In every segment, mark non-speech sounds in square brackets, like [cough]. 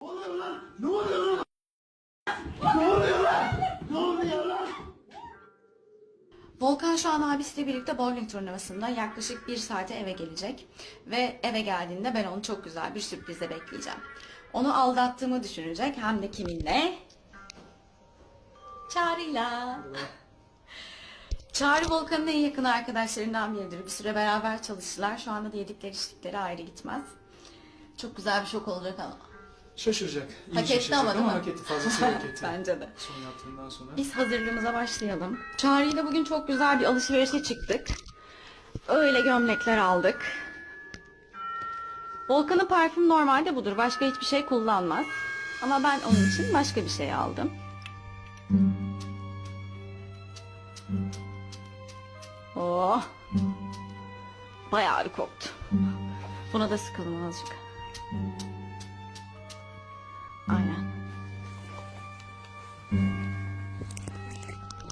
oluyor lan? Ne oluyor lan? Ne oluyor lan? Ne oluyor lan? Volkan şu an abisiyle birlikte bowling turnuvasında yaklaşık bir saate eve gelecek. Ve eve geldiğinde ben onu çok güzel bir sürprizle bekleyeceğim. Onu aldattığımı düşünecek hem de kiminle? Çağrı'yla. Çağrı Volkan'ın en yakın arkadaşlarından biridir. Bir süre beraber çalıştılar. Şu anda da yedikleri içtikleri ayrı gitmez. Çok güzel bir şok olacak ama. Şaşıracak. İyi Hak etti ama değil mi? Hak etti. Fazlasıyla hak etti. [laughs] Bence de. Son yaptığından sonra. Biz hazırlığımıza başlayalım. Çağrı'yla bugün çok güzel bir alışverişe çıktık. Öyle gömlekler aldık. Volkan'ın parfüm normalde budur. Başka hiçbir şey kullanmaz. Ama ben onun için başka bir şey aldım. Oh. Bayağı bir koktu. Buna da sıkalım azıcık. Aynen.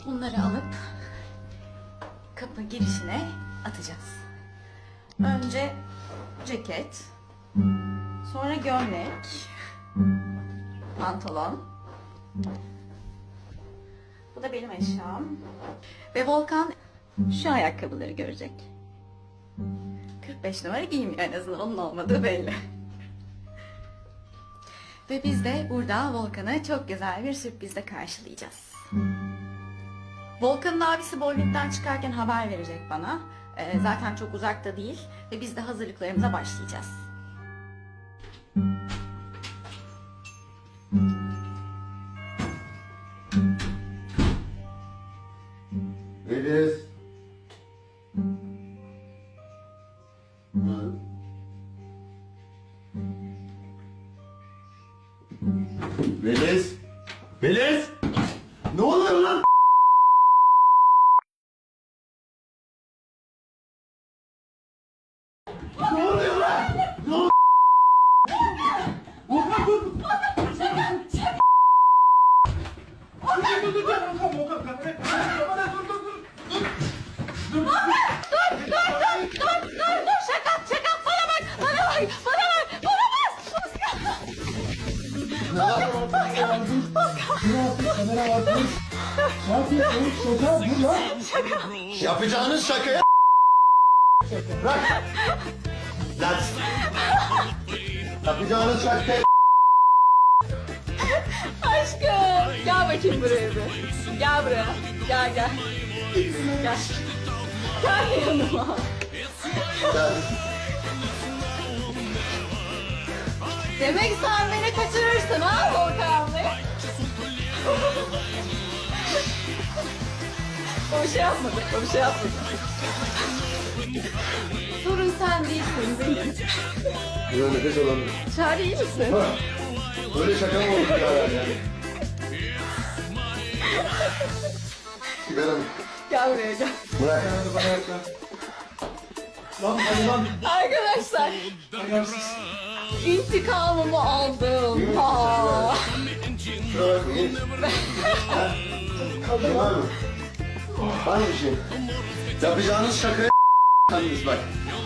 Bunları alıp kapı girişine atacağız. Önce ceket, sonra gömlek, pantolon. Bu da benim eşyam. Ve Volkan şu ayakkabıları görecek. 45 numara giymiyor en azından onun olmadığı belli. Ve biz de burada Volkan'ı çok güzel bir sürprizle karşılayacağız. Volkan'ın abisi bowlingden çıkarken haber verecek bana. Ee, zaten çok uzakta değil ve biz de hazırlıklarımıza başlayacağız. Ha? Melis. Melis. Ne oluyor lan? Ne oluyor lan? Ne oluyor? Dur. Dur dur dur dur. Volkan Volkan kamera. Kamera dur dur dur. Dur. Dur Kamera. Sakin ol. Şaka dur lan. Yapacağınız şakaya Bırak. Lan. Yapacağınız şakaya Aşkım gel bakayım buraya bir. Gel buraya gel gel. Gel. Gel yanıma. Gel. Demek sen beni kaçırırsın ha Volkan bir şey yapmadı. O bir şey yapmadı. Sorun sen değilsin benim. Buna nefes alamıyorum. Çağrı iyi misin? Ha. Böyle şaka mı olur ya? ya? Sibel Hanım. Gel buraya gel. Bırak. Bana yakla. Lan hadi lan. Arkadaşlar Ayarsız. intikamımı aldım. Ha. Şuna bakmayın. Var mı? Şey? Yapacağınız şakaya kandınız bak.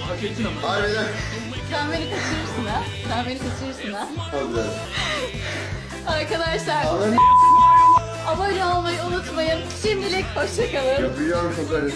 Hak ettin ama. Harbiden. Sen beni kaçırırsın ha. Sen beni kaçırırsın ha. Harbiden. Arkadaşlar Ananı abone olmayı unutmayın. Şimdilik hoşçakalın. yapacağım şakayı.